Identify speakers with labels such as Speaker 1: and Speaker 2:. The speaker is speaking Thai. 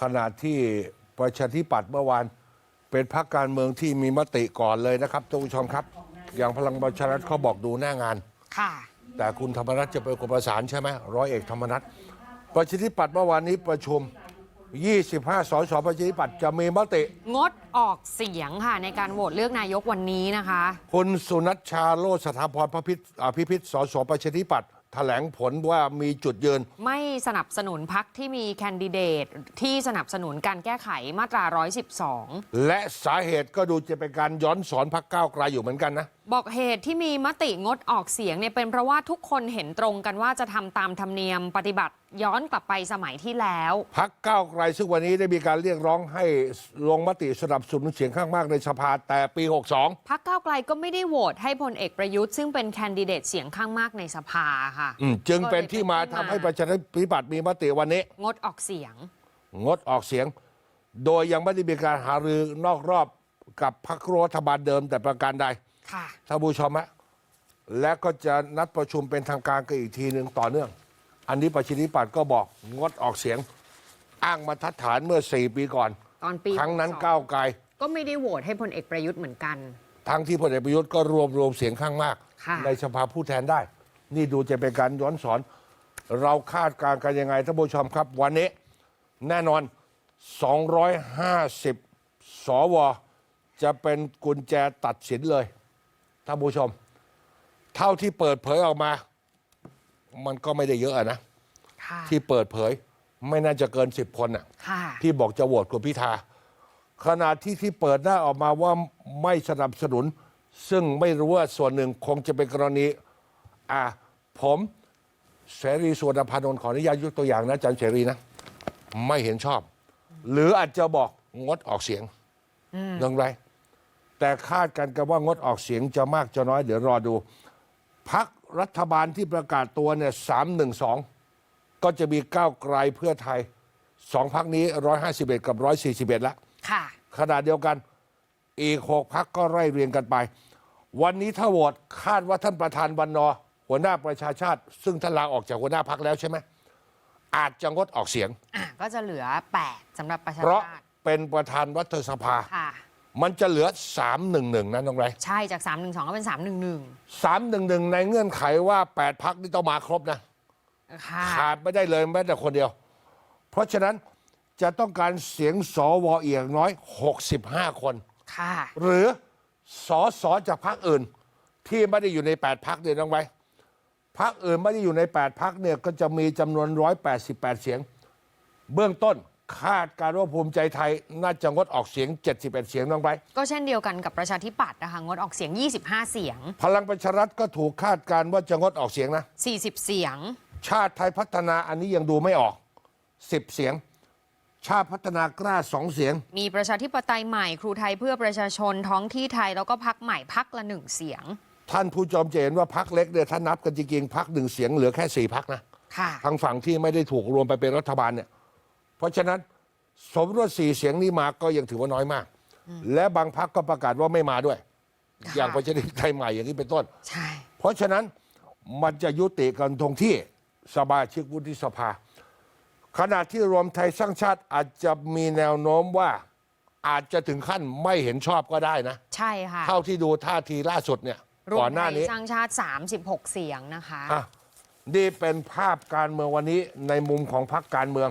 Speaker 1: ขณะที่ประชาธิปัตย์เมื่อวานเป็นพรรคการเมืองที่มีมติก่อนเลยนะครับท่านผู้ชมครับ อย่างพลังประชารัฐเขาบอกดูหน้างาน
Speaker 2: ค่ะ
Speaker 1: แต่คุณธรรมนัฐจะเป็นคนประสานใช่ไหมร้อยเอกธรรมนัฐประชาธิปัตย์เมื่อวานนี้ประชุม 25 สสประชาธิปัตย์จะมีมติ
Speaker 2: งดออกเสียงค่ะในการโหวตเลือกนายกวันนี้นะคะ
Speaker 1: คุณสุนัชชาโลสถาพรพระพิษอภิพิษสสประชาธิปัตย์ แถลงผลว่ามีจุดยืน
Speaker 2: ไม่สนับสนุนพักที่มีแคนดิเดตที่สนับสนุนการแก้ไขมาตรา 112
Speaker 1: และสาเหตุก็ดูจะเป็นการย้อนสอนพักก้าวไกลอยู่เหมือนกันนะ
Speaker 2: บอกเหตุที่มีมติงดออกเสียงเนี่ยเป็นเพราะว่าทุกคนเห็นตรงกันว่าจะทำตามธรรมเนียมปฏิบัติย้อนกลับไปสมัยที่แล้ว
Speaker 1: พักก้าวไกลซึ่งวันนี้ได้มีการเรียกร้องให้ลงมติสนับสนุนเสียงข้างมากในสภาแต่ปี 62
Speaker 2: พักก้าวไกลก็ไม่ได้โหวตให้พลเอกประยุทธ์ซึ่งเป็นแคนดิเดตเสียงข้างมากในสภาค่ะ
Speaker 1: อืมจึงเป็นที่มาทำให้ประชาธิปัตย์มีมติวันนี้
Speaker 2: งดออกเสียง
Speaker 1: งดออกเสียง โดยยังไม่ได้มีการหารือนอกรอบกับพรรครัฐบาลเดิมแต่ประการใด
Speaker 2: ค่ะ
Speaker 1: ท่านผู้ชมฮะและก็จะนัดประชุมเป็นทางการกันอีกทีหนึ่งต่อเนื่อง อันนี้ประชาธิปัตย์ก็บอกงดออกเสียง อ้างมาทัดฐานเมื่อ 4 ปีก่อน
Speaker 2: ตอนปี
Speaker 1: ครั้งนั้น
Speaker 2: 62
Speaker 1: ก้าวไกล
Speaker 2: ก็ไม่ได้โหวตให้พลเอกประยุทธ์เหมือนกัน
Speaker 1: ทั้งที่พลเอกประยุทธ์ก็รวมรวมเสียงข้างมาก
Speaker 2: ค่ะ
Speaker 1: ในสภาผู้แทนได้ นี่ดูจะเป็นการย้อนสอน เราคาดการณ์กันยังไงท่านผู้ชมครับ วันนี้แน่นอน 250 สว จะเป็นกุญแจตัดสินเลย ท่านผู้ชม เท่าที่เปิดเผยออกมา มันก็ไม่ได้เยอะอะนะ
Speaker 2: ค่ะ
Speaker 1: ที่เปิดเผยไม่น่าจะเกิน10คนอะ
Speaker 2: ค่ะ
Speaker 1: ที่บอกจะโหวตคุณพิธาขณะที่ที่เปิดหน้าออกมาว่าไม่สนับสนุน ซึ่งไม่รู้ว่าส่วนหนึ่งคงจะเป็นกรณี อ่าผมเสรีสุวรรณพานนท์ขออนุญาตยกตัวอย่างนะอาจารย์เสรีนะ ไม่เห็นชอบ หรืออาจจะบอกงดออกเสียงเรื่องไร แต่คาดกันกันว่างดออกเสียงจะมากจะน้อย เดี๋ยวรอดูพักรัฐบาลที่ประกาศตัวเนี่ยสามหนึ่งสองก็จะมีก้าวไกลเพื่อไทยสองพักนี้ร้อยห้าสิบเอ็ดกับร้อยสี่สิบเอ็ดละ
Speaker 2: ค่ะ
Speaker 1: ขณะเดียวกันอีกหกพักก็ไล่เรียงกันไป วันนี้ถ้าโหวตคาดว่าท่านประธานวันนอหัวหน้าประชาชาติ ซึ่งท่านลาออกจากหัวหน้าพักแล้วใช่ไหมอาจจะงดออกเสียง
Speaker 2: อะก็จะเหลือ 8สำหรับประชา
Speaker 1: เพราะ
Speaker 2: ชาติ
Speaker 1: เป็นประธานรัฐสภา
Speaker 2: ค่ะ
Speaker 1: มันจะเหลือสามหนึ่งหนึ่งนะน้องไร
Speaker 2: ใช่จาก 312 ก็เป็น 311
Speaker 1: สามหนึ่งหนึ่งในเงื่อนไขว่าแปดพักนี่ต้องมาครบนะ
Speaker 2: ค่ะ
Speaker 1: ขาดไม่ได้เลยแม้แต่คนเดียว เพราะฉะนั้นจะต้องการเสียงสวเอียงน้อย 65 คน
Speaker 2: ค่ะ
Speaker 1: หรือสอสอจากพรรคอื่น ที่ไม่ได้อยู่ใน 8 พักเดียวน้องไว้พรรคอื่นไม่ได้อยู่ใน 8 พักเนี่ยก็จะมีจำนวน 188 เสียง เบื้องต้น คาดการณ์ว่าภูมิใจไทย น่าจะงดออกเสียง 71 เสียงน้องไว้
Speaker 2: ก็เช่นเดียวกันกับประชาธิปัตย์นะคะงดออกเสียง 25 เสียง
Speaker 1: พลังประชารัฐก็ถูกคาดการณ์ว่าจะงดออกเสียงนะ
Speaker 2: 40 เสียง
Speaker 1: ชาติไทยพัฒนาอันนี้ยังดูไม่ออก 10 เสียง ชาติพัฒนากล้าสองเสียง
Speaker 2: มีประชาธิปไตยใหม่ครูไทยเพื่อประชาชนท้องที่ไทยแล้วก็พักใหม่พักละหนึ่งเสียง
Speaker 1: ท่านผู้ชมจะเห็นว่าพักเล็กเนี่ยถ้านับกันจริงๆพักหนึ่งเสียงเหลือแค่สี่พักนะ
Speaker 2: ค่ะ
Speaker 1: ทางฝั่งที่ไม่ได้ถูกรวมไปเป็นรัฐบาลเนี่ย เพราะฉะนั้นสมรสสี่เสียงนี้มาก็ยังถือว่าน้อยมาก และบางพักก็ประกาศว่าไม่มาด้วย
Speaker 2: ค่ะ
Speaker 1: อย่างประชาธิปไตยใหม่อย่างนี้เป็นต้น
Speaker 2: ใช่
Speaker 1: เพราะฉะนั้นมันจะยุติกันตรงที่สมาชิกวุฒิสภา ขณะที่รวมไทยสร้างชาติอาจจะมีแนวโน้มว่าอาจจะถึงขั้นไม่เห็นชอบก็ได้นะ
Speaker 2: ใช่ค่ะ
Speaker 1: เท่าที่ดูท่าทีล่าสุดเนี่ย
Speaker 2: รว
Speaker 1: ก่อ
Speaker 2: ม
Speaker 1: นห
Speaker 2: ไท
Speaker 1: น้ายนี้
Speaker 2: สร้างชาติ 36 เสียงนะคะ
Speaker 1: อะนี่เป็นภาพการเมืองวันนี้ในมุมของพรรคการเมือง